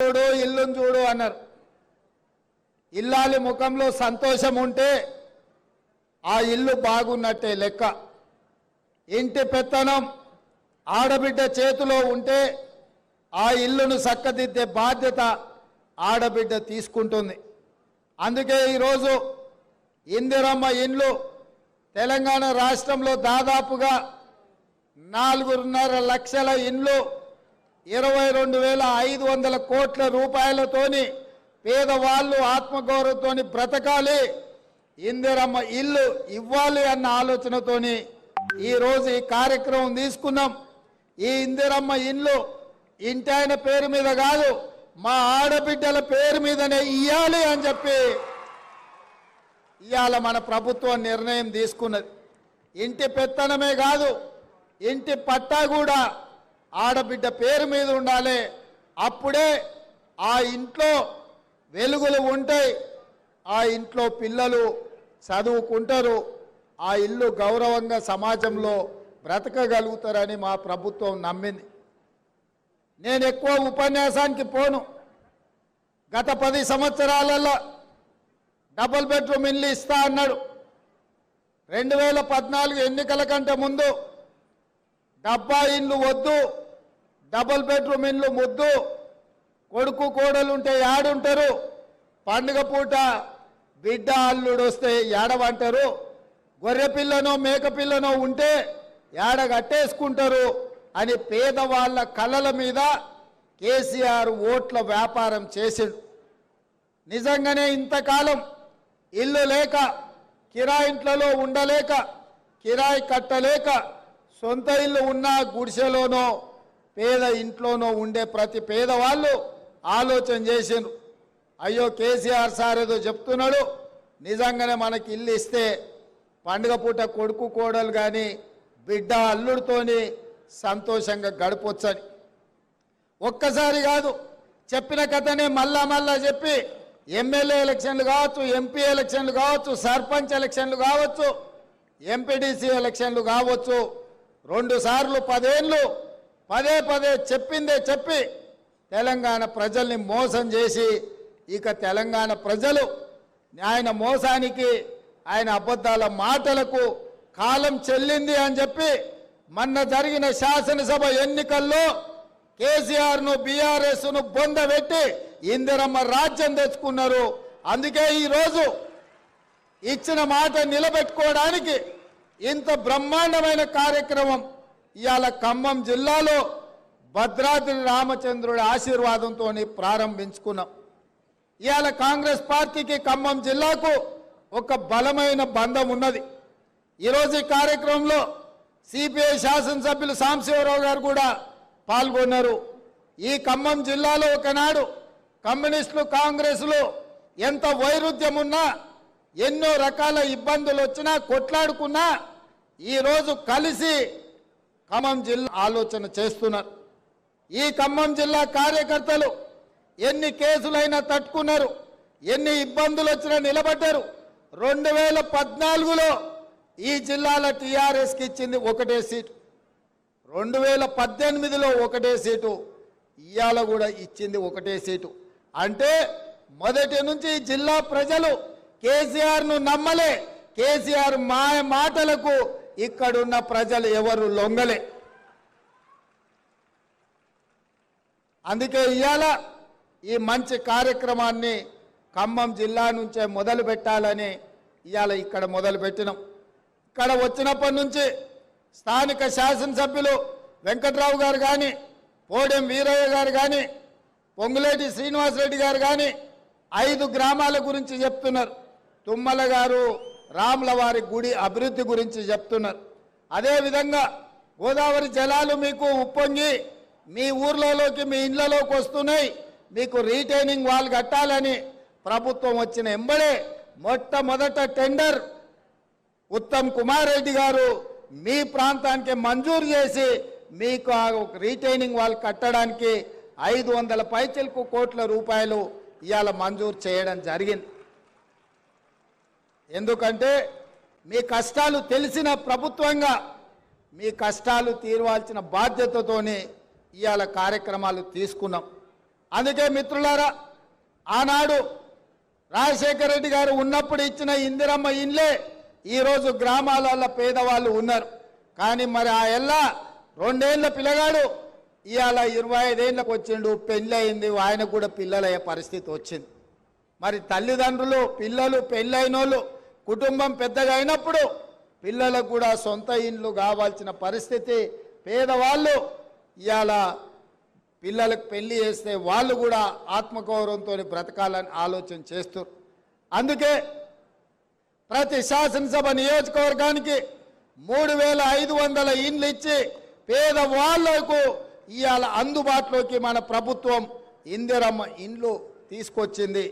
చూడు ఇల్లును చూడు అన్నారు. ఇల్లాలి ముఖంలో సంతోషం ఉంటే ఆ ఇల్లు బాగున్నట్టే లెక్క. ఇంటి పెత్తనం ఆడబిడ్డ చేతిలో ఉంటే ఆ ఇల్లును చక్కదిద్దే బాధ్యత ఆడబిడ్డ తీసుకుంటుంది. అందుకే ఈరోజు ఇందిరమ్మ ఇండ్లు తెలంగాణ రాష్ట్రంలో దాదాపుగా నాలుగున్నర లక్షల ఇండ్లు ఇరవై రెండు వేల ఐదు వందల కోట్ల రూపాయలతోని పేదవాళ్ళు ఆత్మగౌరవంతోని బ్రతకాలి. ఇందిరమ్మ ఇల్లు ఇవ్వాలి అన్న ఆలోచనతోని ఈరోజు ఈ కార్యక్రమం తీసుకున్నాం. ఈ ఇందిరమ్మ ఇల్లు ఇంటి ఆయన పేరు మీద కాదు మా ఆడబిడ్డల పేరు మీదనే ఇయ్యాలి అని చెప్పి ఇవాళ మన ప్రభుత్వం నిర్ణయం తీసుకున్నది. ఇంటి పెత్తనమే కాదు ఇంటి పట్టా కూడా ఆడబిడ్డ పేరు మీద ఉండాలి. అప్పుడే ఆ ఇంట్లో వెలుగులు ఉంటాయి. ఆ ఇంట్లో పిల్లలు చదువుకుంటారు. ఆ ఇల్లు గౌరవంగా సమాజంలో బ్రతకగలుగుతారని మా ప్రభుత్వం నమ్మింది. నేను ఎక్కువ ఉపన్యాసానికి పోను. గత పది సంవత్సరాలలో డబుల్ బెడ్రూమ్ ఇల్లు ఇస్తా అన్నాడు. రెండు వేల పద్నాలుగు ఎన్నికల కంటే ముందు డబ్బా ఇండ్లు వద్దు డబుల్ బెడ్రూమ్ ఇండ్లు ముద్దు కొడుకు కోడలు ఉంటే యాడుంటారు పండుగ పూట బిడ్డ అల్లుడు వస్తే ఏడవంటారు గొర్రె పిల్లనో మేక పిల్లనో ఉంటే ఏడ కట్టేసుకుంటారు అని పేదవాళ్ళ కళ్ళల మీద కేసీఆర్ ఓట్ల వ్యాపారం చేసిండు. నిజంగానే ఇంతకాలం ఇల్లు లేక కిరాయింట్లలో ఉండలేక కిరాయి కట్టలేక సొంత ఇల్లు ఉన్న గుడిసెలోనో పేద ఇంట్లోనో ఉండే ప్రతి పేదవాళ్ళు ఆలోచన చేసిండ్రు. అయ్యో కేసీఆర్ సార్ ఏదో చెప్తున్నాడు నిజంగానే మనకి ఇల్లు ఇస్తే పండుగ పూట కొడుకు కోడలు కానీ బిడ్డ అల్లుడితోని సంతోషంగా గడపొచ్చని. ఒక్కసారి కాదు చెప్పిన కథనే మళ్ళా మళ్ళా చెప్పి ఎమ్మెల్యే ఎలక్షన్లు కావచ్చు ఎంపీ ఎలక్షన్లు కావచ్చు సర్పంచ్ ఎలక్షన్లు కావచ్చు ఎంపీడీసీ ఎలక్షన్లు కావచ్చు రెండు సార్లు పదేళ్ళు పదే పదే చెప్పిందే చెప్పి తెలంగాణ ప్రజల్ని మోసం చేసి ఇక తెలంగాణ ప్రజలు ఆయన మోసానికి ఆయన అబద్ధాల మాటలకు కాలం చెల్లింది అని చెప్పి మొన్న జరిగిన శాసనసభ ఎన్నికల్లో కేసీఆర్ను బీఆర్ఎస్ను బొందబెట్టి ఇందిరమ్మ రాజ్యం తెచ్చుకున్నారు. అందుకే ఈరోజు ఇచ్చిన మాట నిలబెట్టుకోవడానికి ఇంత బ్రహ్మాండమైన కార్యక్రమం ఇవాళ ఖమ్మం జిల్లాలో భద్రాద్రి రామచంద్రుడి ఆశీర్వాదంతో ప్రారంభించుకున్నాం. ఇవాళ కాంగ్రెస్ పార్టీకి ఖమ్మం జిల్లాకు ఒక బలమైన బంధం ఉన్నది. ఈరోజు ఈ కార్యక్రమంలో సిపిఐ శాసనసభ్యులు సాంబశివరావు గారు కూడా పాల్గొన్నారు. ఈ ఖమ్మం జిల్లాలో ఒకనాడు కమ్యూనిస్టులు కాంగ్రెస్లు ఎంత వైరుధ్యం ఉన్నా ఎన్నో రకాల ఇబ్బందులు వచ్చినా కొట్లాడుకున్నా ఈరోజు కలిసి ఖమ్మం జిల్లా ఆలోచన చేస్తున్నారు. ఈ ఖమ్మం జిల్లా కార్యకర్తలు ఎన్ని కేసులైనా తట్టుకున్నారు ఎన్ని ఇబ్బందులు వచ్చినా నిలబడ్డారు. రెండు వేల పద్నాలుగులో ఈ జిల్లాల టీఆర్ఎస్కి ఇచ్చింది ఒకటే సీటు. రెండు వేల పద్దెనిమిదిలో ఒకటే సీటు ఇవాళ కూడా ఇచ్చింది ఒకటే సీటు. అంటే మొదటి నుంచి ఈ జిల్లా ప్రజలు కేసీఆర్ను నమ్మలే. కేసీఆర్ మా మాటలకు ఇక్కడున్న ప్రజలు ఎవరు లొంగలే. అందుకే ఇవాళ ఈ మంచి కార్యక్రమాన్ని ఖమ్మం జిల్లా నుంచే మొదలు పెట్టాలని ఇవాళ ఇక్కడ మొదలు పెట్టినాం. ఇక్కడ వచ్చినప్పటి నుంచి స్థానిక శాసనసభ్యులు వెంకట్రావు గారు కానీ పోడెం వీరయ్య గారు కానీ పొంగులేటి శ్రీనివాసరెడ్డి గారు కానీ ఐదు గ్రామాల గురించి చెప్తున్నారు. తుమ్మల గారు రాముల వారి గుడి అభివృద్ధి గురించి చెప్తున్నారు. అదేవిధంగా గోదావరి జలాలు మీకు ఉప్పొంగి మీ ఊర్లలోకి మీ ఇండ్లలోకి వస్తున్నాయి. మీకు రీటైనింగ్ వాల్ కట్టాలని ప్రభుత్వం వచ్చిన ఎంబడే మొట్టమొదట టెండర్ ఉత్తమ్ కుమార్ రెడ్డి గారు మీ ప్రాంతానికి మంజూరు చేసి మీకు ఆ రీటైనింగ్ వాల్ కట్టడానికి ఐదు వందల పైచలకు కోట్ల రూపాయలు ఇవాళ మంజూరు చేయడం జరిగింది. ఎందుకంటే మీ కష్టాలు తెలిసిన ప్రభుత్వంగా మీ కష్టాలు తీర్వాల్సిన బాధ్యతతోనే ఇవాళ కార్యక్రమాలు తీసుకున్నాం. అందుకే మిత్రులారా ఆనాడు రాజశేఖర రెడ్డి గారు ఉన్నప్పుడు ఇచ్చిన ఇందిరమ్మ ఇండ్లే ఈరోజు గ్రామాలలో పేదవాళ్ళు ఉన్నారు. కానీ మరి ఆ ఎల్ల రెండేళ్ళ పిల్లగాడు ఇవాళ ఇరవై ఐదేళ్ళకి వచ్చిండు పెళ్ళయింది ఆయనకు కూడా పిల్లలయ్యే పరిస్థితి వచ్చింది. మరి తల్లిదండ్రులు పిల్లలు పెళ్ళైనోళ్ళు కుటుంబం పెద్దగా అయినప్పుడు పిల్లలకు కూడా సొంత ఇండ్లు కావాల్సిన పరిస్థితి పేదవాళ్ళు ఇవాళ పిల్లలకు పెళ్ళి చేస్తే వాళ్ళు కూడా ఆత్మగౌరవంతో బ్రతకాలని ఆలోచన చేస్తారు అందుకే ప్రతి శాసనసభ నియోజకవర్గానికి మూడు వేల ఐదు వందల ఇండ్లు ఇచ్చి పేదవాళ్ళకు ఇవాళ అందుబాటులోకి మన ప్రభుత్వం ఇందిరమ్మ ఇండ్లు తీసుకొచ్చింది.